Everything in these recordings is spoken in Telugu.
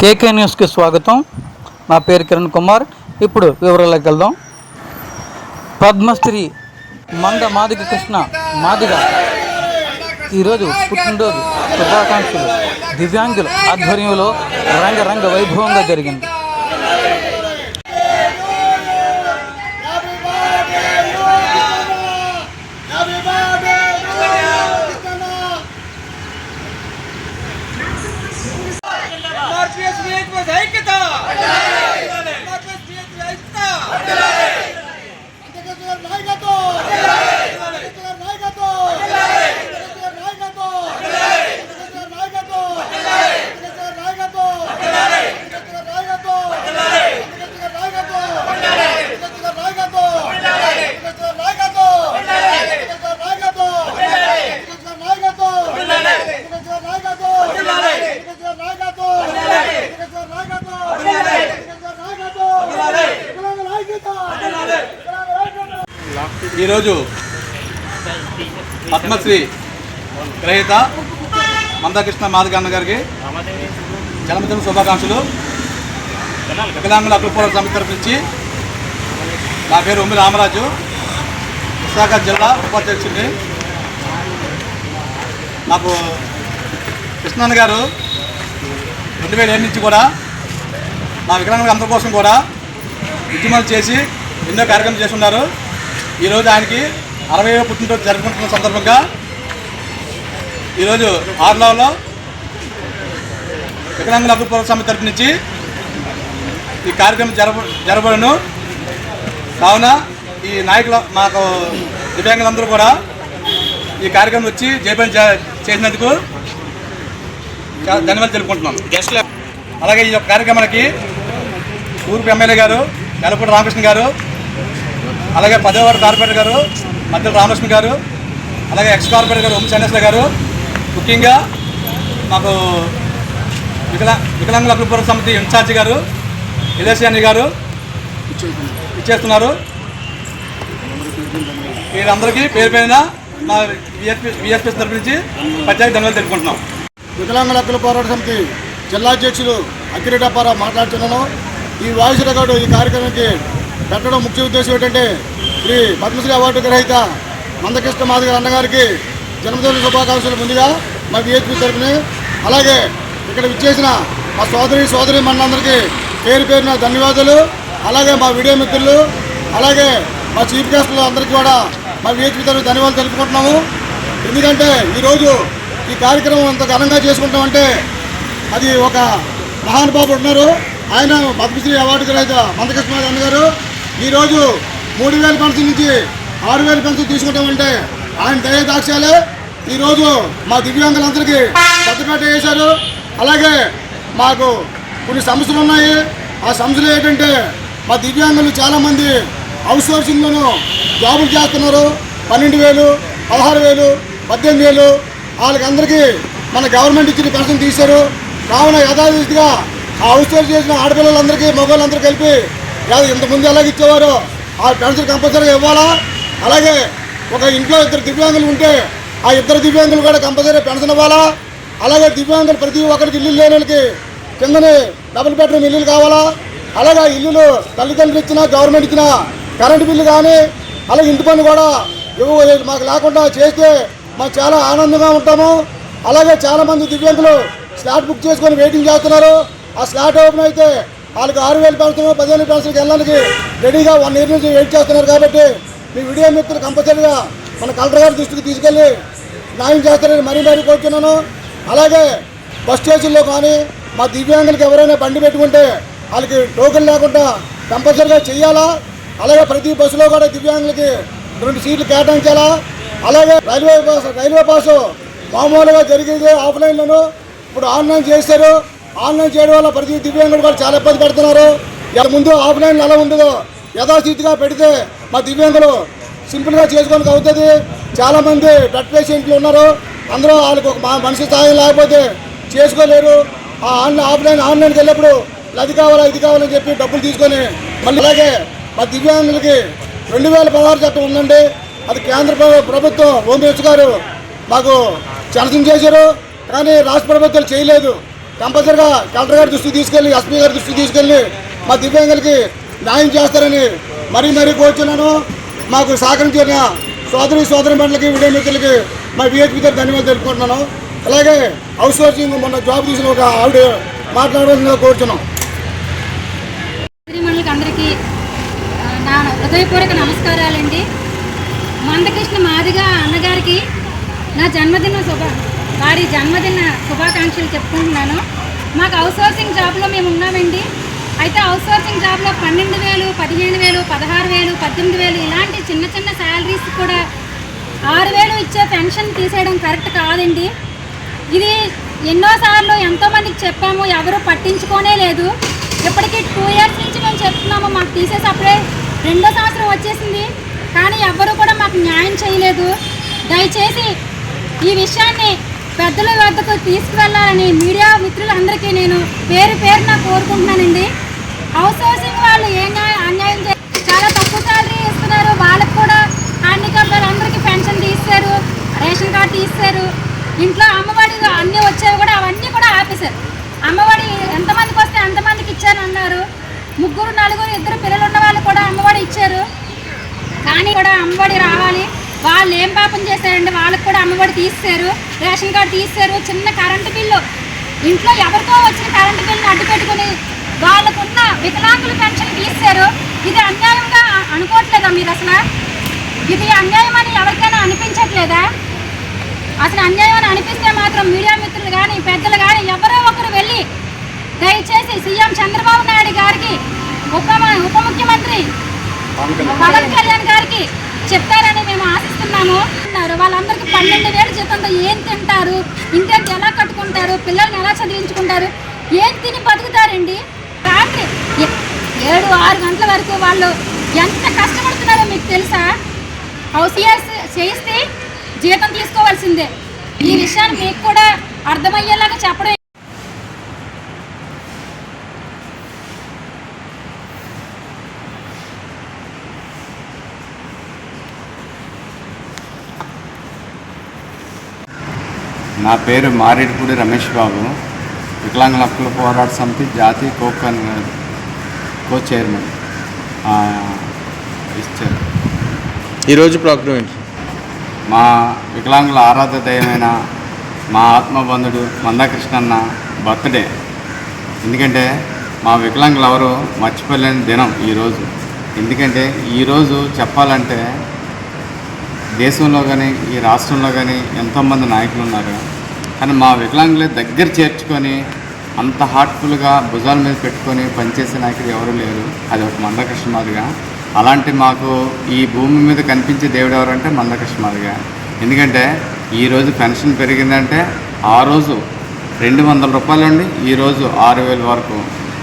కేకే న్యూస్కి స్వాగతం. నా పేరు కిరణ్ కుమార్. ఇప్పుడు వివరాలకు వెళ్దాం. పద్మశ్రీ మంద మాదిగ కృష్ణ మాదిగ. ఈరోజు పుట్టినరోజు. శుభాకాంక్షలు. దివ్యాంగుల ఆధ్వర్యంలో రంగరంగ వైభవంగా జరిగింది. ఈరోజు పద్మశ్రీ గ్రహీత మందకృష్ణ మాధగన్న గారికి జన్మదిన శుభాకాంక్షలు. వికలాంగుల హక్కుల సమితి తరఫు నా పేరు ఉమ్మి రామరాజు. విశాఖ జిల్లా ఉపాధ్యక్షుడిని నాకు కృష్ణన్న గారు రెండు వేల ఏడు నుంచి కూడా మా వికలాంగుల అందరి కోసం కూడా ఉద్యమాలు చేసి ఎన్నో కార్యక్రమాలు చేసి ఉన్నారు ఈరోజు ఆయనకి అరవై పుట్టినరోజు జరుపుకుంటున్న సందర్భంగా ఈరోజు ఆర్లాలో వికలాంగుల పోరాట సమితి తరపు నుంచి ఈ కార్యక్రమం జరప జరపడను కావున ఈ నాయకుల మాకు దివ్యాంగులందరూ కూడా ఈ కార్యక్రమం వచ్చి జయపని చేసినందుకు ధన్యవాదాలు తెలుపుకుంటున్నాం. అలాగే ఈ యొక్క కార్యక్రమానికి తూర్పు ఎమ్మెల్యే గారు ఎలపూడి రామకృష్ణ గారు అలాగే పదో కార్పొరేటర్ గారు మధ్య రామలక్ష్మి గారు అలాగే ఎక్స్ కార్పొరేటర్ గారు ఓం చంద్రశేఖర్ గారు. ముఖ్యంగా మాకు వికలా వికలాంగుల అభివృద్ధి సమితి ఇన్ఛార్జి గారు ఇలేసియాని గారు ఇచ్చేస్తున్నారు. వీరందరికీ పేరు పైన మా విఎస్పీ విఎస్పీ తరపు నుంచి ప్రత్యేక ధన్యవాదాలు తెలుపుకుంటున్నాం. వికలాంగుల హక్కుల పోరాట సమితి జిల్లా అధ్యక్షులు అక్కిరెడ్డప్పారావు మాట్లాడుతున్నాను. ఈ వాయిస్ రికార్డు ఈ కార్యక్రమానికి పెట్టడం ముఖ్య ఉద్దేశం ఏంటంటే శ్రీ పద్మశ్రీ అవార్డు గ్రహీత మందకృష్ణ మాదిగ అన్నగారికి జన్మదిన శుభాకాంక్షలు ముందుగా మా విహెచ్పి తరఫున అలాగే ఇక్కడ విచ్చేసిన మా సోదరి సోదరి మనందరికీ పేరు పేరున ధన్యవాదాలు. అలాగే మా వీడియో మిత్రులు అలాగే మా చీఫ్ గెస్టులు అందరికీ కూడా మా విహెచ్పి తరఫు ధన్యవాదాలు తెలుపుకుంటున్నాము. ఎందుకంటే ఈరోజు ఈ కార్యక్రమం అంత ఘనంగా చేసుకుంటామంటే అది ఒక మహానుభావుడు ఉన్నారు. ఆయన పద్మశ్రీ అవార్డు గ్రహీత మందకృష్ణ అన్న అన్నగారు ఈరోజు మూడు వేల పెన్షన్ నుంచి ఆరు వేల పెన్షన్ తీసుకుంటామంటే ఆయన దయ దాక్ష్యాలే ఈరోజు మా దివ్యాంగులందరికీ పెద్దపేట వేశారు. అలాగే మాకు కొన్ని సమస్యలు ఉన్నాయి. ఆ సమస్యలు ఏంటంటే మా దివ్యాంగులు చాలామంది హౌస్ సోర్సింగ్లోనూ జాబులు చేస్తున్నారు. పన్నెండు వేలు పదహారు వేలు పద్దెనిమిది వేలు. వాళ్ళకందరికీ మన గవర్నమెంట్ ఇచ్చిన పెన్షన్ తీశారు. కావున యథావిధిగా ఆ హౌస్ సోర్స్ చేసిన ఆడపిల్లలందరికీ మగవాళ్ళందరూ కలిపి ఇంతకుముందు ఎలాగ ఇచ్చేవారో? ఆ పెన్షన్ కంపల్సరీగా ఇవ్వాలా? అలాగే ఒక ఇంట్లో ఇద్దరు దివ్యాంగులు ఉంటే ఆ ఇద్దరు దివ్యాంగులు కూడా కంపల్సరీ పెన్షన్ ఇవ్వాలా? అలాగే దివ్యాంగులు ప్రతి ఒక్కరికి ఇల్లు లేని వాళ్ళకి కిందనే డబుల్ బెడ్రూమ్ ఇల్లులు కావాలా? అలాగే ఆ ఇల్లులు తల్లిదండ్రులు ఇచ్చినా గవర్నమెంట్ ఇచ్చిన కరెంటు బిల్లు కానీ అలాగే ఇంటి పని కూడా ఇవ్వ మాకు లేకుండా చేస్తే మాకు చాలా ఆనందంగా ఉంటాము. అలాగే చాలామంది దివ్యాంగులు స్లాట్ బుక్ చేసుకొని వెయిటింగ్ చేస్తున్నారు. ఆ స్లాట్ ఓపెన్ అయితే వాళ్ళకి ఆరు వేలు పెన్షన్ పదివేలు పెన్షన్కి వెళ్ళడానికి రెడీగా వన్ ఇయర్ నుంచి వెయిట్ చేస్తున్నారు కాబట్టి మీ వీడియో మిత్రులు కంపల్సరీగా మన కలెక్టర్ గారి దృష్టికి తీసుకెళ్ళి న్యాయం చేస్తారని మరీ మరీ కోరుతున్నాను అలాగే బస్ స్టేషన్లో కానీ మా దివ్యాంగులకు ఎవరైనా బండి పెట్టుకుంటే వాళ్ళకి టోకెన్ లేకుండా కంపల్సరీగా చేయాలా? అలాగే ప్రతి బస్సులో కూడా దివ్యాంగులకి రెండు సీట్లు కేటాయించాలా? అలాగే రైల్వే పాస్ రైల్వే పాసు మామూలుగా జరిగేది ఆఫ్లైన్లను ఇప్పుడు ఆన్లైన్ చేశారు. ఆన్లైన్ చేయడం వల్ల ప్రతి దివ్యాంగులు కూడా చాలా ఇబ్బంది పడుతున్నారు. ఇలా ముందు ఆఫ్లైన్ ఎలా ఉండదో. యథాస్థితిగా పెడితే మా దివ్యాంగులు సింపుల్గా చేసుకోవడానికి అవుతుంది. చాలామంది బ్లడ్ పేషెంట్లు ఉన్నారు. అందరూ వాళ్ళకు ఒక మా- మనిషి సాయం లేకపోతే చేసుకోలేరు. ఆ ఆన్లైన్ ఆఫ్లైన్ ఆన్లైన్కి వెళ్ళినప్పుడు అది కావాలా ఇది కావాలని చెప్పి డబ్బులు తీసుకొని మళ్ళీ అలాగే మా దివ్యాంగులకి రెండు వేల పదహారు చట్టం ఉందండి. అది కేంద్ర ప్రభుత్వం హోంమినిస్టర్ గారు మాకు చలసం చేశారు. కానీ రాష్ట్ర ప్రభుత్వాలు చేయలేదు. కంపల్సరిగా కలెక్టర్ గారి దృష్టికి తీసుకెళ్ళి ఎస్పీ గారి దృష్టికి తీసుకెళ్ళి మా దివ్యాంగులకి న్యాయం చేస్తారని మరీ మరీ కోరుచున్నాను. మాకు సహకరించిన సోదరి సోదరి మండలికి వీడియో మిత్రులకి మా విహెచ్పి గారు ధన్యవాదాలు తెలుపుకుంటున్నాను. అలాగే హౌస్ సోర్సింగ్ మొన్న జాబ్ తీసిన ఒక ఆవిడ మాట్లాడవలసిందిగా కోరుచున్నాం. అందరికీ నా హృదయపూర్వక నమస్కారాలండి. మందకృష్ణ మాదిగా అన్నగారికి నా జన్మదిన శుభ వారి జన్మదిన శుభాకాంక్షలు చెప్పుకుంటున్నాను. మాకు అవుట్సోర్సింగ్ జాబ్లో మేము ఉన్నామండి. అయితే అవుట్సోర్సింగ్ జాబ్లో పన్నెండు వేలు పదిహేను వేలు పదహారు వేలు పద్దెనిమిది వేలు ఇలాంటి చిన్న చిన్న శాలరీస్ కూడా ఆరు వేలు ఇచ్చే పెన్షన్ తీసేయడం కరెక్ట్ కాదండి. ఇది ఎన్నోసార్లు ఎంతోమందికి చెప్పాము ఎవరు పట్టించుకోనే లేదు. ఇప్పటికీ టూ ఇయర్స్ నుంచి మేము చెప్తున్నాము మాకు తీసేసప్పుడే రెండో సంవత్సరం వచ్చేసింది. కానీ ఎవ్వరూ కూడా మాకు న్యాయం చేయలేదు. దయచేసి ఈ విషయాన్ని పెద్దల వద్దకు తీసుకువెళ్ళాలని మీడియా మిత్రులందరికీ నేను పేరు పేరున కోరుకుంటున్నానండి. హౌస్ హౌసింగ్ వాళ్ళు ఏం అన్యాయం చాలా తక్కువ శాలరీ ఇస్తున్నారు. వాళ్ళకు కూడా హ్యాండిక్యాప్ అందరికీ పెన్షన్ తీస్తారు రేషన్ కార్డు తీస్తారు ఇంట్లో అమ్మఒడి అన్నీ వచ్చేవి కూడా అవన్నీ కూడా ఆపేశారు. అమ్మఒడి ఎంతమందికి వస్తే అంతమందికి ఇచ్చారు అన్నారు. ముగ్గురు నలుగురు ఇద్దరు పిల్లలు ఉన్న వాళ్ళు కూడా అమ్మఒడి ఇచ్చారు. కానీ కూడా అమ్మఒడి రావాలి. వాళ్ళు ఏం పాపం చేశారంటే వాళ్ళకి కూడా అమ్మఒడి తీస్తారు రేషన్ కార్డు తీస్తారు చిన్న కరెంటు బిల్లు ఇంట్లో ఎవరికో వచ్చిన కరెంటు బిల్లుని అడ్డు పెట్టుకుని వాళ్ళకున్న వికలాంగుల పెన్షన్ తీస్తారు ఇది అన్యాయంగా అనుకోవట్లేదా మీరు అసలు? ఇది అన్యాయం అని ఎవరికైనా అనిపించట్లేదా? అసలు అన్యాయం అని అనిపిస్తే మాత్రం మీడియా మిత్రులు కానీ పెద్దలు కానీ ఎవరో ఒకరు వెళ్ళి దయచేసి సీఎం చంద్రబాబు నాయుడు గారికి ఉప ఉప ముఖ్యమంత్రి పవన్ కళ్యాణ్ గారికి చెప్తారని మేము అన్నారు వాళ్ళందరికీ పన్నెండు వేలు జీతంతో ఏం తింటారు? ఇంటికి ఎలా కట్టుకుంటారు? పిల్లల్ని ఎలా చదివించుకుంటారు? ఏం తిని బతుకుతారండి? రాత్రి ఏ- ఏడు ఆరు గంటల వరకు వాళ్ళు ఎంత కష్టపడుతున్నారో మీకు తెలుసా? హౌస్ ఇయర్స్ చేయిస్తే జీతం తీసుకోవాల్సిందే. ఈ విషయాన్ని మీకు కూడా అర్థమయ్యేలాగా చెప్పడం నా పేరు మారేడుపూడి రమేష్ బాబు. వికలాంగుల హక్కుల పోరాట సమితి జాతీయ కో కో చైర్మన్ ఇచ్చారు ఈరోజు ప్రోగ్రామ్ ఏంటి? మా వికలాంగుల ఆరాధ్య దైవమైన మా ఆత్మబంధుడు మందాకృష్ణన్న బర్త్డే. ఎందుకంటే మా వికలాంగులు ఎవరు మర్చిపోలేని దినం ఈరోజు. ఎందుకంటే ఈరోజు చెప్పాలంటే దేశంలో కానీ ఈ రాష్ట్రంలో కానీ ఎంతోమంది నాయకులు ఉన్నారు. కానీ మా వికలాంగులే దగ్గర చేర్చుకొని అంత హార్ట్ఫుల్గా భుజాల మీద పెట్టుకొని పనిచేసే నాయకులు ఎవరు లేరు. అది ఒక మందకృష్ణ మాదిగా అలాంటి మాకు ఈ భూమి మీద కనిపించే దేవుడు ఎవరంటే మందకృష్ణ మాదిగా ఎందుకంటే ఈరోజు పెన్షన్ పెరిగిందంటే ఆ రోజు రెండు వందల రూపాయలు నుండి ఈరోజు ఆరు వేల వరకు.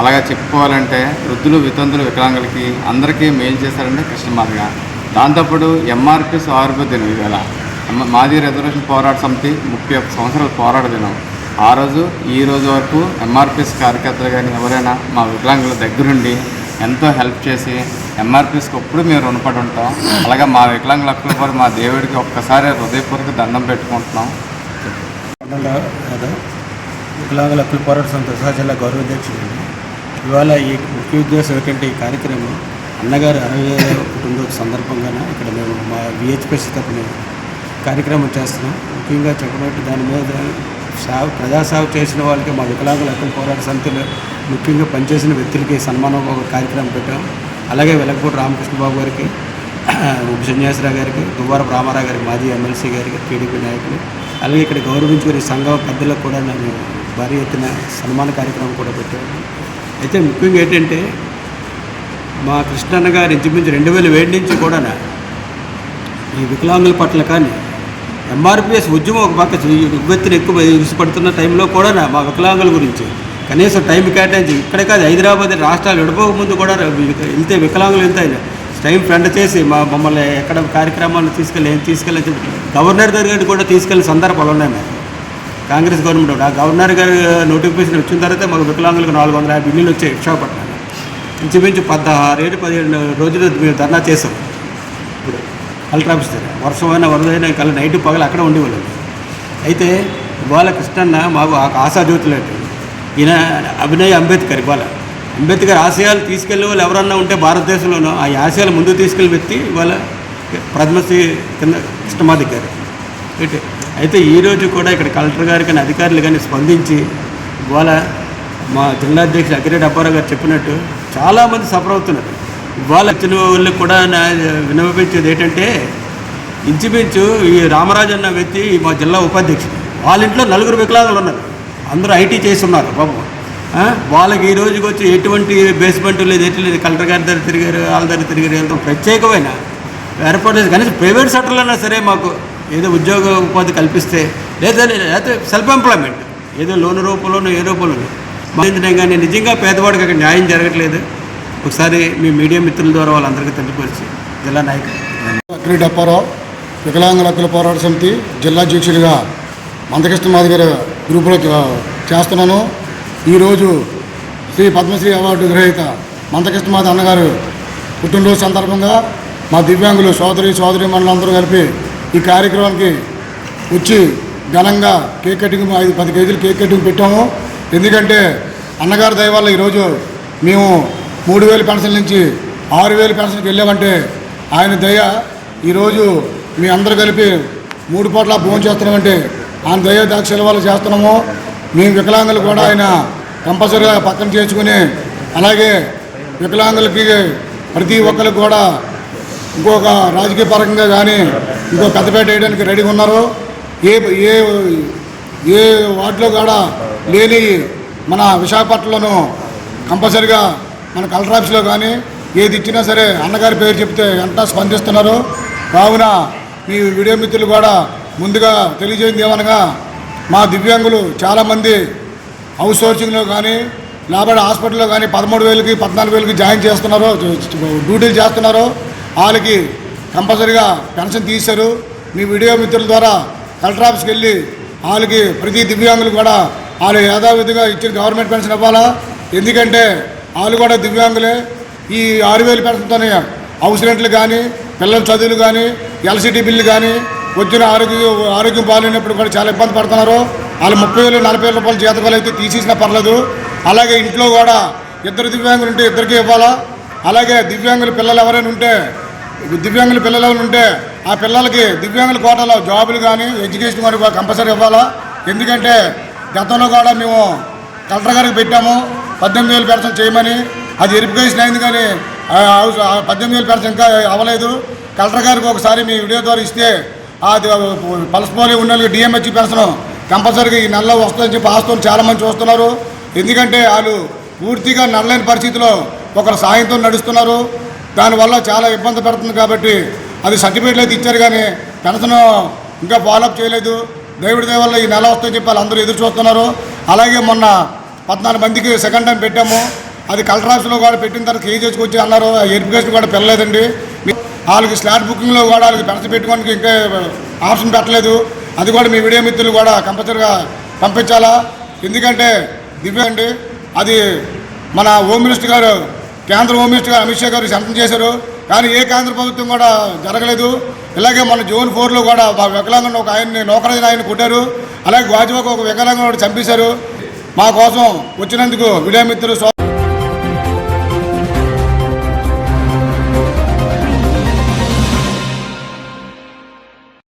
అలాగా చెప్పుకోవాలంటే వృద్ధులు వితంతులు వికలాంగులకి అందరికీ మేలు చేశారంటే కృష్ణమాదిగా దాంతోపాటు ఎంఆర్పిఎస్ ఆయుర్వేద దినం ఇవాళ మాది రిజర్వేషన్ పోరాట సమితి ముప్పై ఒక్క సంవత్సరాల పోరాట దినం. ఆ రోజు ఈ రోజు వరకు ఎంఆర్పిఎస్ కార్యకర్తలు కానీ ఎవరైనా మా వికలాంగుల దగ్గరుండి ఎంతో హెల్ప్ చేసి ఎంఆర్పిఎస్కి ఎప్పుడు మేము రుణపడి ఉంటాం. అలాగే మా వికలాంగుల హక్కుల వారు మా దేవుడికి ఒక్కసారి హృదయపూర్వక దండం పెట్టుకుంటున్నాం. వికలాంగుల హక్కుల పోరాట సంస్థ జిల్లా గౌరవ గౌరవాధ్యక్షుడు ఇవాళ ఈ ముఖ్య ఉద్దేశం ఏంటంటే ఈ కార్యక్రమం అన్నగారు అరవై ఐదవ పుట్టినరోజు సందర్భంగాన ఇక్కడ మేము మా విహెచ్పిసి తరఫున కార్యక్రమం చేస్తున్నాం. ముఖ్యంగా చెప్పినట్టు దాని మీద సేవ ప్రజాసేవ చేసిన వాళ్ళకి మా వికలాంగుల హక్కుల పోరాట సమితిలో ముఖ్యంగా పనిచేసిన వ్యక్తులకి సన్మానం ఒక కార్యక్రమం పెట్టాం. అలాగే వెలగపూడి రామకృష్ణ బాబు గారికి ఉప సన్యాసరావు గారికి దువ్వారపు రామారావు గారికి మాజీ ఎమ్మెల్సీ గారికి టీడీపీ నాయకులు అలాగే ఇక్కడ గౌరవించుకునే సంఘం పెద్దలకు కూడా నేను భారీ ఎత్తున సన్మాన కార్యక్రమం కూడా పెట్టాను. అయితే ముఖ్యంగా ఏంటంటే మా కృష్ణన్న గారు ఇంచుమించు రెండు వేల ఏడు నుంచి కూడా ఈ వికలాంగుల పట్ల కానీ ఎంఆర్పిఎస్ ఉద్యమం ఒక పక్క ఉవ్వెత్తున ఎక్కువ విసిపడుతున్న టైంలో కూడా మా వికలాంగుల గురించి. కనీసం టైం కేటాయించి ఇక్కడే కాదు హైదరాబాద్ రాష్ట్రాలు విడిపోక ముందు కూడా వెళ్తే వికలాంగులు వెళ్తే టైం ఫ్రెండ్ చేసి మా మమ్మల్ని ఎక్కడ కార్యక్రమాలు తీసుకెళ్ళి ఏం తీసుకెళ్ళి గవర్నర్ దగ్గరికి కూడా తీసుకెళ్ళిన సందర్భాలు ఉన్నాయి కాంగ్రెస్ గవర్నమెంట్ ఆ గవర్నర్ గారు నోటిఫికేషన్ వచ్చిన తర్వాత మాకు వికలాంగులకు నాలుగు వందల యాభై బిల్లులు వచ్చాయి విశాఖపట్నం. ఇంచుమించు పదహారేడు పదిహేడు రోజులు మేము ధర్నా చేసాం ఇప్పుడు కలెక్టర్ ఆఫీస్ దగ్గర వర్షమైనా వరదైనా కల నైట్ పగలు అక్కడ ఉండేవాళ్ళం. అయితే ఇవాళ కృష్ణన్న మాకు ఆ ఈయన అభినయ్ అంబేద్కర్ ఇవాళ. అంబేద్కర్ ఆశయాలు తీసుకెళ్ళే వాళ్ళు ఎవరన్నా ఉంటే భారతదేశంలోనూ ఆ ఆశయాలు ముందు తీసుకెళ్ళి వ్యక్తి ఇవాళ పద్మశ్రీ కింద కృష్ణమాధికారి ఏంటి అయితే ఈరోజు కూడా ఇక్కడ కలెక్టర్ గారు కానీ అధికారులు కానీ స్పందించి ఇవాళ మా జిల్లా అధ్యక్షుడు అకిరెడ్డి అబ్బారావు గారు చెప్పినట్టు చాలామంది సఫర్ అవుతున్నారు. ఇవాళ వచ్చిన వాళ్ళకి కూడా నా వినపించేది ఏంటంటే ఇంచుమించు ఈ రామరాజు అన్న వ్యక్తి మా జిల్లా ఉపాధ్యక్షుడు. వాళ్ళ ఇంట్లో నలుగురు వికలాంగులు ఉన్నారు. అందరూ ఐటీ చేసి ఉన్నారు బాబు. వాళ్ళకి ఈ రోజుకి వచ్చి ఎటువంటి బేస్మెంట్ లేదు ఎటు లేదు కలెక్టర్ గారి దగ్గర తిరిగారు వాళ్ళ దగ్గర తిరిగారు వెళ్తాం. ప్రత్యేకమైన ఏర్పాటు చేసి కనీసం ప్రైవేట్ సెక్టర్లో అయినా సరే మాకు ఏదో ఉద్యోగ ఉపాధి కల్పిస్తే లేదా లేకపోతే సెల్ఫ్ ఎంప్లాయ్మెంట్ ఏదో లోన్ రూపంలోనూ ఏ రూపంలోనూ. బాధించడం కానీ నిజంగా పేదవాడికి అక్కడ న్యాయం జరగట్లేదు. ఒకసారి మీ మీడియా మిత్రుల ద్వారా వాళ్ళందరికీ తెలియపరిచి జిల్లా నాయకులు. అక్కిరెడ్డి డప్పారావు వికలాంగుల హక్కుల పోరాట సమితి జిల్లా అధ్యక్షుడిగా మందకృష్ణ మాది గారి గ్రూపులో చేస్తున్నాను. ఈరోజు శ్రీ పద్మశ్రీ అవార్డు గ్రహీత మందకృష్ణ మాది అన్నగారు పుట్టినరోజు సందర్భంగా మా దివ్యాంగులు సోదరి సోదరి మండలందరూ కలిపి ఈ కార్యక్రమానికి వచ్చి ఘనంగా కేక్ కటింగ్ ఐదు పది కేజీలు కేక్ కటింగ్ పెట్టాము. ఎందుకంటే అన్నగారి దయ వల్ల ఈరోజు మేము మూడు వేల పెన్షన్ నుంచి ఆరు వేల పెన్షన్కి వెళ్ళామంటే ఆయన దయ ఈరోజు మీ అందరు కలిపి మూడు పూట్ల భోజనం చేస్తున్నామంటే ఆయన దయ దాక్షల వల్ల చేస్తున్నాము. మేము వికలాంగులు కూడా ఆయన కంపల్సరీగా పక్కన చేర్చుకుని అలాగే వికలాంగులకి ప్రతి ఒక్కరికి కూడా ఇంకొక రాజకీయ పరంగా కానీ ఇంకో పెద్దపేట వేయడానికి రెడీగా ఉన్నారు. ఏ ఏ ఏ వార్డులో కూడా లేని మన విశాఖపట్నంలోనూ కంపల్సరిగా మన కలెక్టర్ ఆఫీస్లో కానీ ఏది ఇచ్చినా సరే అన్నగారి పేరు చెప్తే ఎంత స్పందిస్తున్నారు. కావున మీ వీడియో మిత్రులు కూడా ముందుగా తెలియజేయండి ఏమనగా మా దివ్యాంగులు చాలామంది హౌస్ సోర్సింగ్లో కానీ లేకపోతే హాస్పిటల్లో కానీ పదమూడు వేలకి పద్నాలుగు వేలకి జాయిన్ చేస్తున్నారు డ్యూటీలు చేస్తున్నారు. వాళ్ళకి కంపల్సరీగా పెన్షన్ తీశారు. మీ వీడియో మిత్రుల ద్వారా కలెక్టర్ ఆఫీస్కి వెళ్ళి వాళ్ళకి ప్రతి దివ్యాంగులు కూడా వాళ్ళు యథావిధిగా ఇచ్చిన గవర్నమెంట్ పెన్షన్ ఇవ్వాలా? ఎందుకంటే వాళ్ళు కూడా దివ్యాంగులే. ఈ ఆరు వేలు పెన్షన్తోనే హౌస్ రెంట్లు కానీ పిల్లల చదువులు కానీ ఎల్సిటీ బిల్లు కానీ వచ్చిన ఆరోగ్య ఆరోగ్యం బాగాలేనప్పుడు కూడా చాలా ఇబ్బంది పడుతున్నారు. వాళ్ళు ముప్పై వేలు నలభై వేల రూపాయలు జీతకాలు అయితే తీసేసినా పర్లేదు. అలాగే ఇంట్లో కూడా ఇద్దరు దివ్యాంగులు ఉంటే ఇద్దరికి ఇవ్వాలా? అలాగే దివ్యాంగుల పిల్లలు ఎవరైనా ఉంటే దివ్యాంగుల పిల్లలు ఉంటే ఆ పిల్లలకి దివ్యాంగుల కోటలో జాబులు కానీ ఎడ్యుకేషన్ కానీ కంపల్సరీ ఇవ్వాలా? ఎందుకంటే గతంలో కూడా మేము కలెక్టర్ గారికి పెట్టాము పద్దెనిమిది వేలు పెర్సెంట్ చేయమని. అది వెరిఫికేషన్ అయింది కానీ పద్దెనిమిది వేలు పెన్షన్ ఇంకా అవ్వలేదు. కలెక్టర్ గారికి ఒకసారి మీ వీడియో ద్వారా ఇస్తే అది పలసపోలి ఉన్న డిఎంహెచ్ పెన్షన్ కంపల్సరీగా ఈ నెలలో వస్తుందని చెప్పి ఆస్తులు చాలా మంది చూస్తున్నారు. ఎందుకంటే వాళ్ళు పూర్తిగా నడలేని పరిస్థితిలో ఒకరు సాయంతో నడుస్తున్నారు. దానివల్ల చాలా ఇబ్బంది పడుతుంది కాబట్టి అది సర్టిఫికేట్లు అయితే ఇచ్చారు కానీ పెన్షన్ ఇంకా ఫాలోఅప్ చేయలేదు. దేవుడి దయ వల్ల ఈ నెల వస్తుందని చెప్పి అందరూ ఎదురు చూస్తున్నారు. అలాగే మొన్న పద్నాలుగు మందికి సెకండ్ టైం పెట్టాము. అది కలెక్టర్ ఆఫీస్లో కూడా పెట్టిన తర్వాత కేజీ వచ్చి అన్నారు. ఆ కూడా పెళ్ళలేదండి వాళ్ళకి స్లాట్ బుకింగ్లో కూడా వాళ్ళకి పెన్షన్ పెట్టుకోవడానికి ఇంకా ఆప్షన్ పెట్టలేదు. అది కూడా మీ వీడియో మిత్రులు కూడా కంపల్సరీగా పంపించాలా? ఎందుకంటే దివ్య అండి అది మన హోమ్ మినిస్టర్ గారు కేంద్ర హోమ్ గారు అమిత్ షా గారు సంతం చేశారు. కానీ ఏ కేంద్ర ప్రభుత్వం కూడా జరగలేదు. ఇలాగే మన జోన్ ఫోర్లో కూడా మా ఒక ఆయన్ని నౌకరాజు ఆయన కొట్టారు. అలాగే గాజువాకు ఒక వికలాంగుడు చంపేశారు. మా కోసం వచ్చినందుకు విడయమిత్రులు